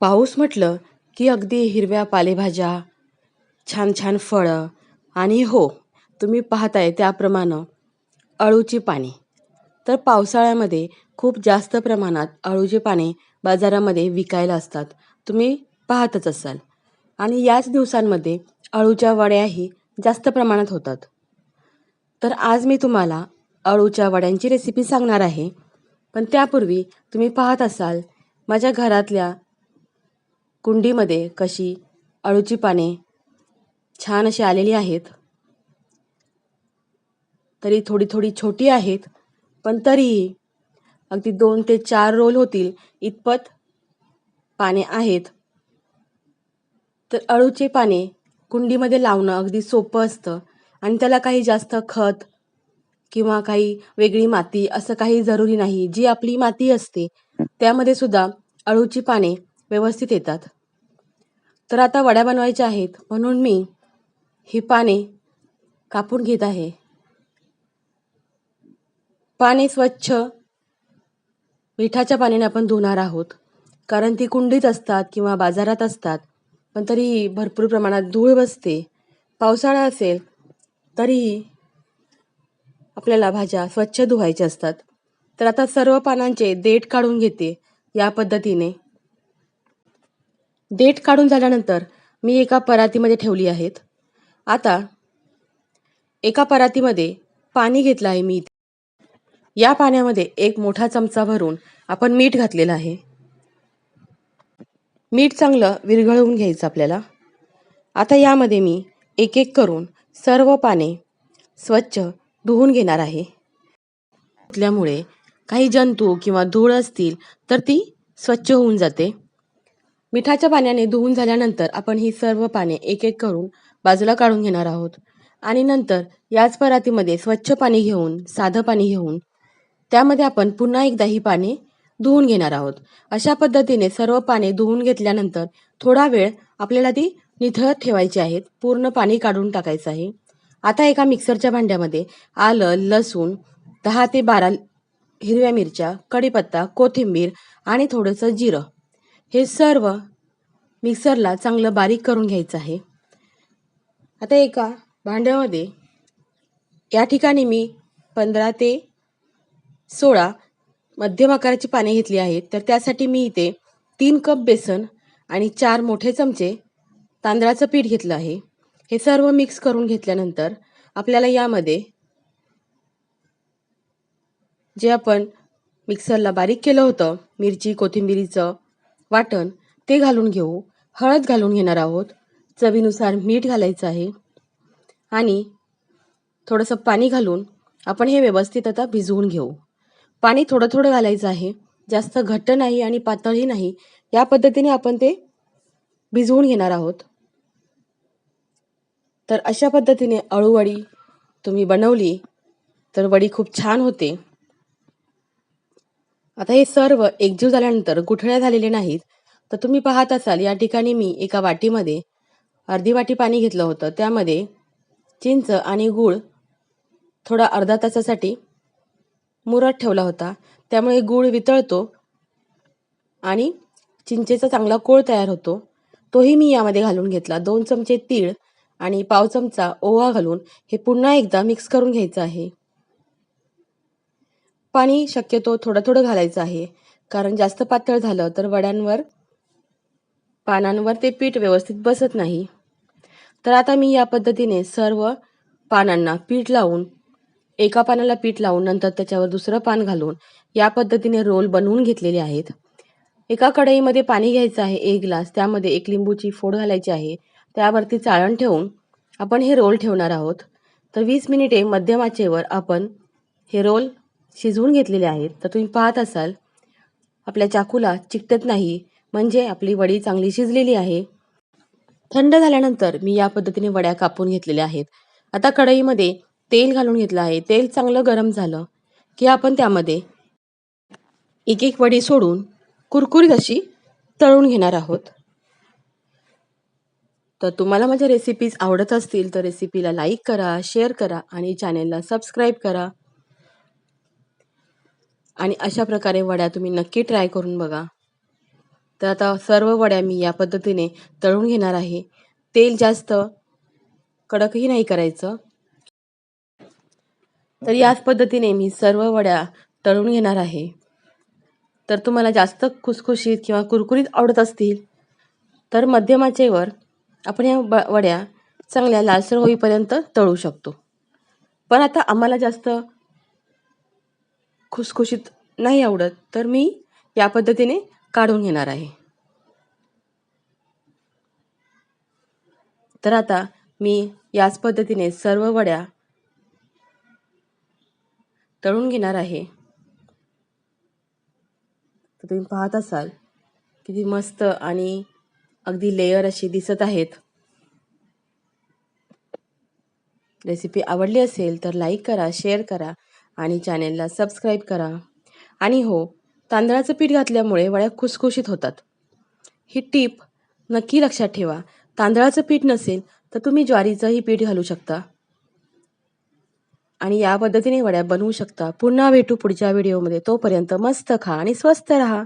पाऊस म्हटलं की अगदी हिरव्या पालेभाज्या छान छान फळं आणि हो तुम्ही पाहताय त्याप्रमाणे अळूची पाने. तर पावसाळ्यामध्ये खूप जास्त प्रमाणात अळूची पाने बाजारामध्ये विकायला असतात. तुम्ही पाहतच असाल. आणि याच दिवसांमध्ये अळूच्या वड्याही जास्त प्रमाणात होतात. तर आज मी तुम्हाला अळूच्या वड्यांची रेसिपी सांगणार आहे. पण त्यापूर्वी तुम्ही पाहत असाल माझ्या घरातल्या कुंडीमध्ये कशी अळूची पाने छान अशी आलेली आहेत. तरी थोडी थोडी छोटी आहेत पण तरीही अगदी दोन ते चार रोल होतील इतपत पाने आहेत. तर अळूचे पाने कुंडीमध्ये लावणं अगदी सोपं असतं आणि त्याला काही जास्त खत किंवा काही वेगळी माती असं काही जरुरी नाही. जी आपली माती असते त्यामध्ये सुद्धा अळूची पाने व्यवस्थित येतात. तर आता वड्या बनवायच्या आहेत. म्हणून मी ही पाने कापून घेत आहे. पाने स्वच्छ मिठाच्या पाण्याने आपण धुणार आहोत. कारण ती कुंडीत असतात किंवा बाजारात असतात. पण तरीही भरपूर प्रमाणात धूळ बसते. पावसाळा असेल तरीही आपल्याला भाज्या स्वच्छ धुवायच्या असतात. तर आता सर्व पानांचे देठ काढून घेते या पद्धतीने. देठ काढून झाल्यानंतर मी एका परातीमध्ये ठेवली आहेत. आता एका परातीमध्ये पाणी घेतलं आहे मी या पाण्यामध्ये एक मोठा चमचा भरून आपण मीठ घातलेलं आहे. मीठ चांगलं विरघळवून घ्यायचं आपल्याला. आता यामध्ये मी एक एक करून सर्व पाने स्वच्छ धुवून घेणार आहे. धुतल्यामुळे काही जंतू किंवा धूळ असतील तर ती स्वच्छ होऊन जाते. मिठाच्या पाण्याने धुवून झाल्यानंतर आपण ही सर्व पाने एक एक करून बाजूला काढून घेणार आहोत. आणि नंतर याच परातीमध्ये स्वच्छ पाणी घेऊन साधं पाणी घेऊन त्यामध्ये आपण पुन्हा एकदा ही पाने धुवून घेणार आहोत. अशा पद्धतीने सर्व पाने धुवून घेतल्यानंतर थोडा वेळ आपल्याला ती निथळत ठेवायची आहेत पूर्ण पाणी काढून टाकायचं आहे. आता एका मिक्सरच्या भांड्यामध्ये आलं लसूण दहा ते बारा हिरव्या मिरच्या कढीपत्ता कोथिंबीर आणि थोडंसं जिरं. हे सर्व मिक्सरला चांगलं बारीक करून घ्यायचं आहे. आता एका भांड्यामध्ये या ठिकाणी मी पंधरा ते सोळा मध्यम आकाराची पाने घेतली आहेत. तर त्यासाठी मी इथे तीन कप बेसन आणि चार मोठे चमचे तांदळाचं पीठ घेतलं आहे. हे सर्व मिक्स करून घेतल्यानंतर आपल्याला यामध्ये जे आपण मिक्सरला बारीक केलं होतं मिरची कोथिंबिरीचं वाटण ते घालून घेऊ. हळद घालून घेणार आहोत. चवीनुसार मीठ घालायचं आहे. आणि थोडंसं पाणी घालून आपण हे व्यवस्थित आता भिजवून घेऊ. पाणी थोडं थोडं घालायचं आहे. जास्त घट्ट नाही आणि पातळही नाही. या पद्धतीने आपण ते भिजवून घेणार आहोत. तर अशा पद्धतीने अळूवडी तुम्ही बनवली तर वडी खूप छान होते. आता हे सर्व एकजीव झाल्यानंतर गुठळ्या झालेले नाहीत तर तुम्ही पाहत असाल या ठिकाणी मी एका वाटीमध्ये अर्धी वाटी पाणी घेतलं होतं. त्यामध्ये चिंच आणि गूळ थोडा अर्धा तासासाठी मुरत ठेवला होता. त्यामुळे गूळ वितळतो आणि चिंचेचा चांगला कोळ तयार होतो. तोही मी यामध्ये घालून घेतला. दोन चमचे तीळ आणि पाव चमचा ओवा घालून हे पुन्हा एकदा मिक्स करून घ्यायचं आहे. पाणी शक्यतो थोडं थोडं घालायचं आहे. कारण जास्त पातळ झालं तर वड्यांवर पानांवर ते पीठ व्यवस्थित बसत नाही. तर आता मी या पद्धतीने सर्व पानांना पीठ लावून एका पानाला पीठ लावून नंतर त्याच्यावर दुसरं पान घालून या पद्धतीने रोल बनवून घेतलेले आहेत. एका कढईमध्ये पाणी घ्यायचं आहे एक ग्लास त्यामध्ये एक लिंबूची फोड घालायची आहे. त्यावरती चाळण ठेवून आपण हे रोल ठेवणार आहोत. तर वीस मिनिटे मध्यम आचेवर आपण हे रोल शिजवून घेतलेले आहेत. तर तुम्ही पाहत असाल आपल्या चाकूला चिकटत नाही. म्हणजे आपली वडी चांगली शिजलेली आहे. थंड झाल्यानंतर मी या पद्धतीने वड्या कापून घेतलेल्या आहेत. आता कढईमध्ये तेल घालून घेतलं आहे. तेल चांगलं गरम झालं की आपण त्यामध्ये एक एक वडी सोडून कुरकुरीत अशी तळून घेणार आहोत. तर तुम्हाला माझ्या रेसिपीज आवडत असतील तर रेसिपीला लाईक करा शेअर करा आणि चॅनेलला सबस्क्राईब करा. आणि अशा प्रकारे वड्या तुम्ही नक्की ट्राय करून बघा. तर आता सर्व वड्या मी या पद्धतीने तळून घेणार आहे. तेल जास्त कडकही नाही करायचं. तर याच पद्धतीने मी सर्व वड्या तळून घेणार आहे. तर तुम्हाला जास्त खुसखुशीत किंवा कुरकुरीत आवडत असतील तर मध्यमाचेवर आपण या ब वड्या चांगल्या लालसर होईपर्यंत तळू शकतो. पण आता आम्हाला जास्त खुसखुशीत नाही आवडत तर मी या पद्धतीने काढून घेणार आहे. तर आता मी याच पद्धतीने सर्व वड्या तळून घेणार आहे. तर तुम्ही पाहत असाल किती मस्त आणि अगदी लेयर अशी दिसत आहेत. रेसिपी आवडली असेल तर लाईक करा शेअर करा. आणि चॅनेलला सबस्क्राईब करा. आणि हो तांदळाचं पीठ घातल्यामुळे वड्या खुसखुशीत होतात. ही टीप नक्की लक्षात ठेवा. तांदळाचं पीठ नसेल तर तुम्ही ज्वारीचंही पीठ घालू शकता. आणि या पद्धतीने वड्या बनवू शकता. पुन्हा भेटू पुढच्या व्हिडिओमध्ये. तोपर्यंत मस्त खा आणि स्वस्त रहा.